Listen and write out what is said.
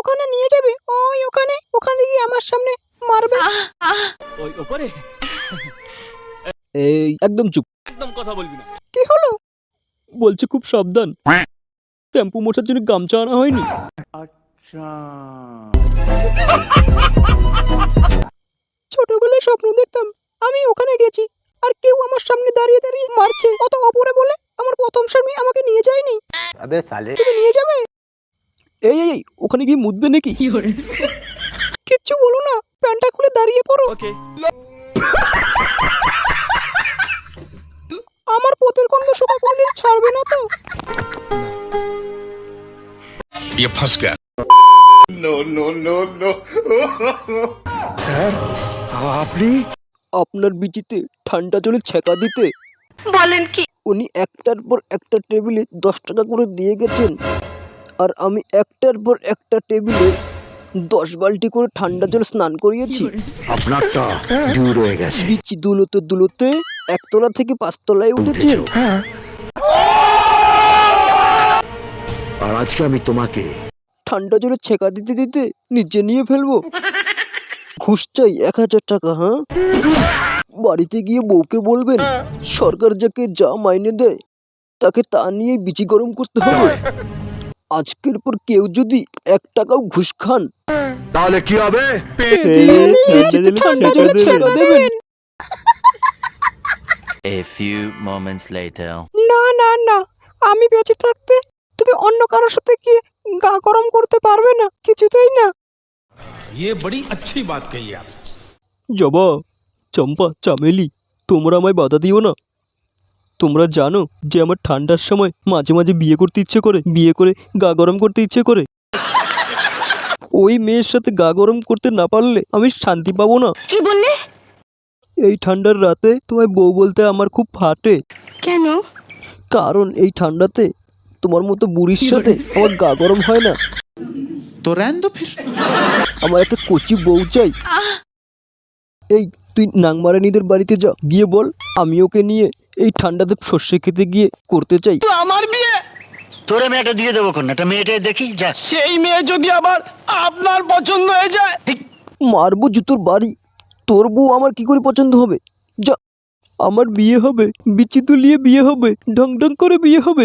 ওখানে নিয়ে যাবে? ওই ওখানে ওখানে গিয়ে আমার সামনে মারবে। ওই উপরে এই একদম চুপ। একদম কথা বলবি না। কি হলো? বলছে খুব সাবধান। টেম্পু মোছার জন্য গামছা আনা হয়নি। আচ্ছা। ছোটবেলায় স্বপ্ন দেখতাম আমি ওখানে গেছি আর কেউ আমার সামনে দাঁড়িয়ে দাঁড়িয়ে মারছে। অত অপরে বলে আমার প্রথম স্বামী আমাকে নিয়ে যায়নি। তুমি নিয়ে যাবে? এই এই, এই ওখানে গিয়ে মুদবে নাকি কিচ্ছু বলো না প্যান্টটা খুলে দাঁড়িয়ে পড়ো ওকে আমার পোতের গন্ধ শোকা কোনোদিন ছাড়বে না তো ये फंस गया আপনার বিচিতে ঠান্ডা জলে ছেঁকা দিতে বলেন কি উনি একটার পর একটা টেবিলে দশ টাকা করে দিয়ে গেছেন আর আমি একটার পর একটা টেবিলে দশ বালতি করে ঠান্ডা জল স্নান করিয়েছি। আপনারটা দূর হয়ে গেছে। বিচি দুলোতে দুলোতে একতলা থেকে পাঁচতলায় উঠেছে। আর আজকে আমি তোমাকে ঠান্ডা জলে ছেঁকা দিতে দিতে নিচে নিয়ে ফেলব। ঘুষ চাই এক হাজার টাকা হ্যাঁ? বাড়িতে গিয়ে বউকে বলবেন সরকার যাকে যা মাইনে দেয় তাকে তা নিয়ে বিচি গরম করতে হবে। আজকের পর কেউ যদি এক টাকাও ঘুষ খান তাহলে কি হবে বিচিতে ঠান্ডা জলে ছেঁকা দেবেন A few moments later. না না না আমি বেঁচে থাকতে তুমি অন্য কারোর সাথে গিয়ে গা গরম করতে পারবে না কিছুতেই না ये बड़ी अच्छी बात कही आप জবা চম্পা চামেলি তোমরা আমায় বাধা দিও না তোমরা জানো যে আমার ঠান্ডার সময় মাঝে মাঝে বিয়ে করতে ইচ্ছে করে বিয়ে করে গা গরম করতে ইচ্ছে করে। ওই মেয়ের সাথে গা গরম করতে না পারলে আমি শান্তি পাবো না। কি বললে? এই ঠান্ডার রাতে তোমায় বউ বলতে আমার খুব ফাটে। কেন? কারণ এই ঠান্ডাতে তোমার মতো বুড়ির সাথে আমার গা গরম হয় না। তো র্যান ফির? আমার একটা কচি বউ চাই। এই তুই নাংমারানিদের বাড়িতে যা গিয়ে বল আমি ওকে নিয়ে এই ঠান্ডাতে সর্ষে খেতে গিয়ে করতে চাই। আমার বিয়ে? তোরে মেয়েটা দিয়ে দেবো কোন একটা মেয়েটাই দেখি যা। সেই মেয়ে যদি আবার আপনার পছন্দ হয়ে যায়? মারবো জুতোর বাড়ি তোর বউ আমার কি করে পছন্দ হবে? যা আমার বিয়ে হবে বিচি তুলিয়ে বিয়ে হবে ঢং ঢং করে বিয়ে হবে।